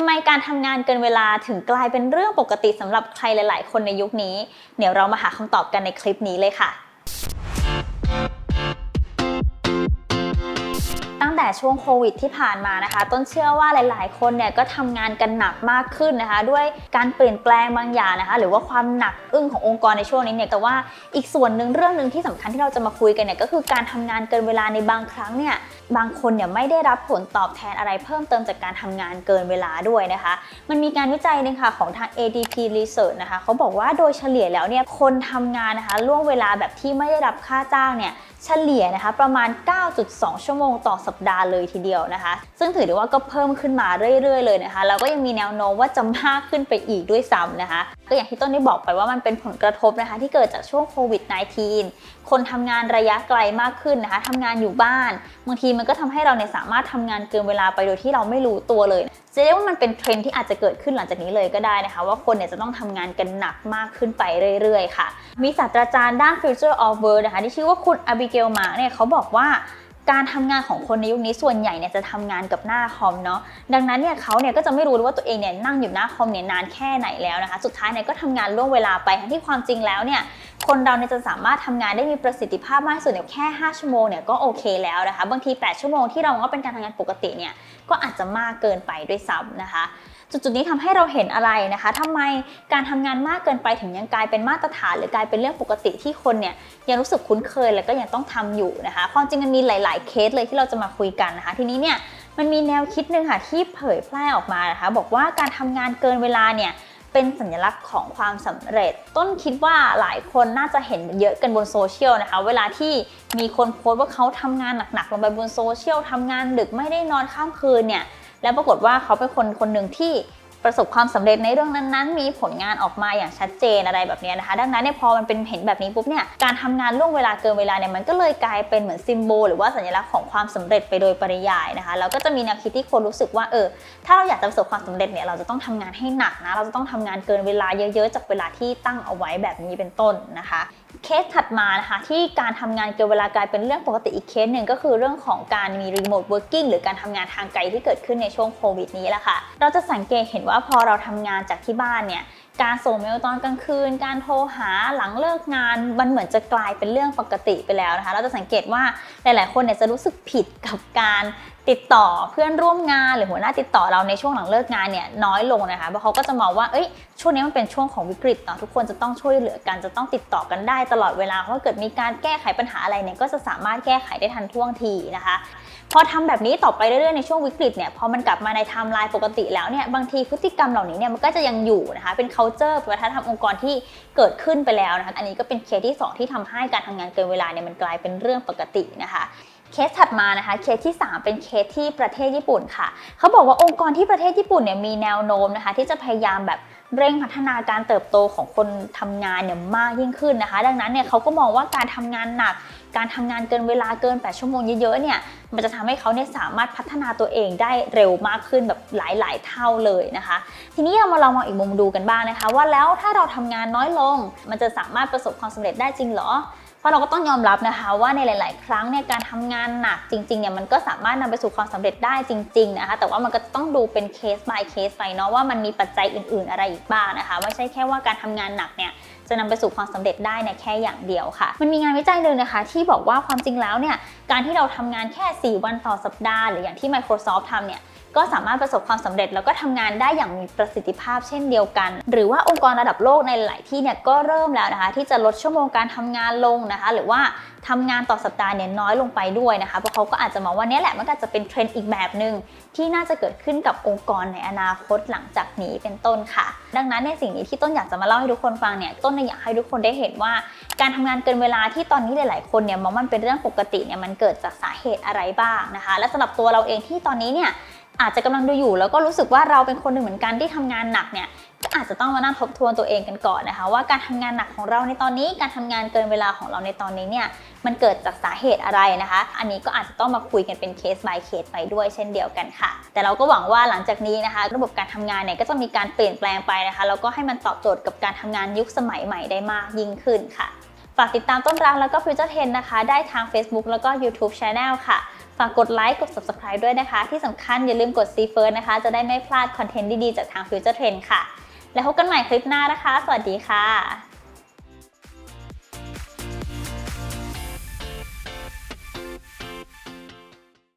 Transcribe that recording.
ำไมการทำงานเกินเวลาถึงกลายเป็นเรื่องปกติสำหรับใครหลาย ๆ คนในยุคนี้ เดี๋ยวเรามาหาคำตอบกันในคลิปนี้เลยค่ะ แต่ช่วงโควิดที่ผ่านมานะคะ ต้นเชื่อว่าหลาย ๆ คนเนี่ยก็ทำงานกันหนักมากขึ้นนะคะ ด้วยการเปลี่ยนแปลงบางอย่างนะคะ หรือว่าความหนักอึ้งขององค์กรในช่วงนี้เนี่ยแต่ว่าอีกส่วนหนึ่งเรื่องหนึ่งที่สำคัญที่เราจะมาคุยกันเนี่ยก็คือการทำงานเกินเวลาในบางครั้งเนี่ยบางคนเนี่ยไม่ได้รับผลตอบแทนอะไรเพิ่มเติมจากการทำงานเกินเวลาด้วยนะคะ มันมีการวิจัยหนึงค่ะของทาง ADP Research นะคะเขาบอกว่าโดยเฉลี่ยแล้วเนี่ยคนทำงานนะคะล่วงเวลาแบบที่ไม่ได้รับค่าจ้างเนี่ยเฉลี่ยนะคะประมาณ 9.2 ชั่วโมงต่อสัปดาห์เลยทีเดียวนะคะ ซึ่งถือได้ว่าก็เพิ่มขึ้นมาเรื่อย ๆ เลยนะคะแล้วก็ยังมีแนวโน้มว่าจะมากขึ้นไปอีกด้วยซ้ำนะคะ ก็อย่างที่ต้นได้บอกไปว่ามันเป็นผลกระทบนะคะ ที่เกิดจากช่วงโควิด -19 คนทำงานระยะไกลมากขึ้นนะคะทำงานอยู่บ้านบางทีมันก็ทำให้เราเนี่ยสามารถทำงานเกินเวลาไปโดยที่เราไม่รู้ตัวเลยจะเรียกว่ามันเป็นเทรนที่อาจจะเกิดขึ้นหลังจากนี้เลยก็ได้นะคะ ว่าคนเนี่ยจะต้องทำงานกันหนักมากขึ้นไปเรื่อย ๆ ค่ะ มีศาสตราจารย์ด้าน Future of Work นะคะที่ชื่อว่าคุณอบิเกลมาเนี่ยเขาบอกว่า การทำงานของคนในยุคนี้ส่วนใหญ่เนี่ยจะทำงานกับหน้าคอมเนาะดังนั้นเนี่ยเขาเนี่ยก็จะไม่รู้ว่าตัวเองเนี่ยนั่งอยู่หน้าคอมเนี่ยนานแค่ไหนแล้วนะคะ สุดท้ายเนี่ยก็ทำงานล่วงเวลาไปทั้งที่ความจริงแล้วเนี่ยคนเราเนี่ยจะสามารถทำงานได้มีประสิทธิภาพมากที่สุดเนี่ยแค่ 5 ชั่วโมงเนี่ยก็โอเคแล้วนะคะ บางที 8 ชั่วโมงที่เราว่าเป็นการทำงานปกติเนี่ยก็อาจจะมากเกินไปด้วยซ้ำนะคะ จุดๆนี้ทำให้เราเห็นอะไรนะคะทำไมการทำงานมากเกินไปถึงยังกลายเป็นมาตรฐาน หรือกลายเป็นเรื่องปกติที่คนเนี่ยยังรู้สึกคุ้นเคยแล้วก็ยังต้องทำอยู่นะคะ ความจริงมันมีหลาย ๆ เคสเลยที่เราจะมาคุยกันนะคะ ทีนี้เนี่ยมันมีแนวคิดหนึ่งค่ะที่เผยแพร่ออกมานะคะ บอกว่าการทำงานเกินเวลาเนี่ยเป็นสัญลักษณ์ของความสำเร็จ ต้นคิดว่าหลายคนน่าจะเห็นเยอะกันบนโซเชียลนะคะ เวลาที่มีคนโพสต์ว่าเขาทำงานหนักๆลงไปบนโซเชียลทำงานดึกไม่ได้นอนข้ามคืนเนี่ย แล้วปรากฏว่าเขาเป็นคนคนหนึ่งที่ประสบความสำเร็จในเรื่องนั้นๆ มีผลงานออกมาอย่างชัดเจนอะไรแบบนี้นะคะ ดังนั้นเนี่ยพอมันเป็นเห็นแบบนี้ปุ๊บเนี่ย การทำงานล่วงเวลาเกินเวลาเนี่ยมันก็เลยกลายเป็นเหมือนซิมโบลหรือว่าสัญลักษณ์ของความสำเร็จไปโดยปริยายนะคะแล้วก็จะมีแนวคิดที่คนรู้สึกว่าเออ ถ้าเราอยากจะประสบความสำเร็จเนี่ยเราจะต้องทำงานให้หนักนะ เราจะต้องทำงานเกินเวลาเยอะๆ จากเวลาที่ตั้งเอาไว้แบบนี้เป็นต้นนะคะ เคสถัดมานะคะที่การทำงานเกินเวลากลายเป็นเรื่องปกติอีกเคสหนึ่งก็คือเรื่องของการมีรีโมทเวิร์กิ่งหรือการทำงานทางไกลที่เกิดขึ้นในช่วงโควิดนี้แหละค่ะ เราจะสังเกตเห็นว่าพอเราทำงานจากที่บ้านเนี่ยการส่งเมลตอนกลางคืน การโทรหาหลังเลิกงาน มันเหมือนจะกลายเป็นเรื่องปกติไปแล้วนะคะ เราจะสังเกตว่าหลาย ๆ คนเนี่ยจะรู้สึกผิดกับการติดต่อเพื่อนร่วมงานหรือหัวหน้าติดต่อเราในช่วงหลังเลิกงานเนี่ยน้อยลงนะคะ เพราะเขาก็จะมองว่า เอ้ย ช่วงนี้มันเป็นช่วงของวิกฤตเนาะทุกคนจะต้องช่วยเหลือกันจะต้องติดต่อกันได้ตลอดเวลาเพราะเกิดมีการแก้ไขปัญหาอะไรเนี่ยก็จะสามารถแก้ไขได้ทันท่วงทีนะคะพอทำแบบนี้ต่อไปเรื่อยๆในช่วงวิกฤตเนี่ยพอมันกลับมาในไทม์ไลน์ปกติแล้วเนี่ยบางทีพฤติกรรมเหล่านี้เนี่ยมันก็จะยังอยู่นะคะเป็น culture วัฒนธรรมองค์กรที่เกิดขึ้นไปแล้วนะคะอันนี้ก็เป็นเคสที่ 2 ที่ทำให้การทำงานเกินเวลาเนี่ยมันกลายเป็นเรื่องปกตินะคะเคสถัดมานะคะเคสที่ 3 เป็นเคสที่ประเทศญี่ปุ่นค่ะ เขาบอกว่าองค์กรที่ประเทศญี่ปุ่นเนี่ยมีแนวโน้มนะคะที่จะพยายามแบบ เร่งพัฒนาการเติบโตของคนทำงานเนี่ยมากยิ่งขึ้นนะคะ ดังนั้นเนี่ยเขาก็มองว่าการทำงานหนัก การทำงานเกินเวลาเกิน 8 ชั่วโมงเยอะๆเนี่ยมันจะทำให้เขาเนี่ยสามารถพัฒนาตัวเองได้เร็วมากขึ้นแบบหลายๆ เท่าเลยนะคะ ทีนี้เรามาลองมองอีกมุมดูกันบ้างนะคะ ว่าแล้วถ้าเราทำงานน้อยลง มันจะสามารถประสบความสำเร็จได้จริงหรอ เพราะเราก็ต้องยอมรับนะคะว่าในหลาย ๆ ครั้งเนี่ยการทำงานหนักจริง ๆ เนี่ยมันก็สามารถนำไปสู่ความสำเร็จได้จริง ๆ นะคะ แต่ว่ามันก็ต้องดูเป็นเคส by เคสไปเนาะว่ามันมีปัจจัยอื่น ๆ อะไรอีกบ้างนะคะ ไม่ใช่แค่ว่าการทำงานหนักเนี่ยจะนำไปสู่ความสำเร็จได้เนี่ยแค่อย่างเดียวค่ะ มันมีงานวิจัยหนึ่งนะคะ ที่บอกว่าความจริงแล้วเนี่ยการที่เราทำงานแค่ 4 วันต่อสัปดาห์ หรืออย่างที่ Microsoft ทำเนี่ย ก็สามารถประสบความสำเร็จแล้วก็ทำงานได้อย่างมีประสิทธิภาพเช่นเดียวกัน หรือว่าองค์กรระดับโลกในหลายที่เนี่ยก็เริ่มแล้วนะคะ ที่จะลดชั่วโมงการทำงานลงนะคะ หรือว่าทำงานต่อสัปดาห์เนี่ยน้อยลงไปด้วยนะคะเพราะเขาก็อาจจะมองว่านี้แหละมันก็จะเป็นเทรนด์อีกแบบหนึ่งที่น่าจะเกิดขึ้นกับองค์กรในอนาคตหลังจากนี้เป็นต้นค่ะ ดังนั้นในสิ่งนี้ที่ต้นอยากจะมาเล่าให้ทุกคนฟังเนี่ยต้นอยากให้ทุกคนได้เห็นว่า การทำงานเกินเวลาที่ตอนนี้หลาย ๆ คนเนี่ยมองมันเป็นเรื่องปกติเนี่ยมันเกิดจากสาเหตุอะไรบ้างนะคะ และสำหรับตัวเราเองที่ตอนนี้เนี่ย อาจจะกำลังดูอยู่ แล้วก็รู้สึกว่าเราเป็นคนหนึ่งเหมือนกันที่ทำงานหนักเนี่ยก็อาจจะต้องมานั่งทบทวนตัวเองกันก่อนนะคะ ว่าการทำงานหนักของเราในตอนนี้การทำงานเกินเวลาของเราในตอนนี้เนี่ยมันเกิดจากสาเหตุอะไรนะคะ อันนี้ก็อาจจะต้องมาคุยกันเป็นเคส by เคสไปด้วยเช่นเดียวกันค่ะ แต่เราก็หวังว่าหลังจากนี้นะคะ ระบบการทำงานเนี่ยก็จะมีการเปลี่ยนแปลงไปนะคะแล้วก็ให้มันตอบโจทย์กับการทำงานยุคสมัยใหม่ได้มากยิ่งขึ้นค่ะากติดตามต้นรักแล้วก็ Future Trend นะคะ ได้ทาง Facebook แล้วก็ YouTube Channel ค่ะ ฝากกดไลค์กด Subscribe ด้วยนะคะ ที่สำคัญอย่าลืมกด See First นะคะ จะได้ไม่พลาดคอนเทนต์ดี ๆ จากทาง Future Trend ค่ะ แล้วพบกันใหม่คลิปหน้านะคะ สวัสดีค่ะ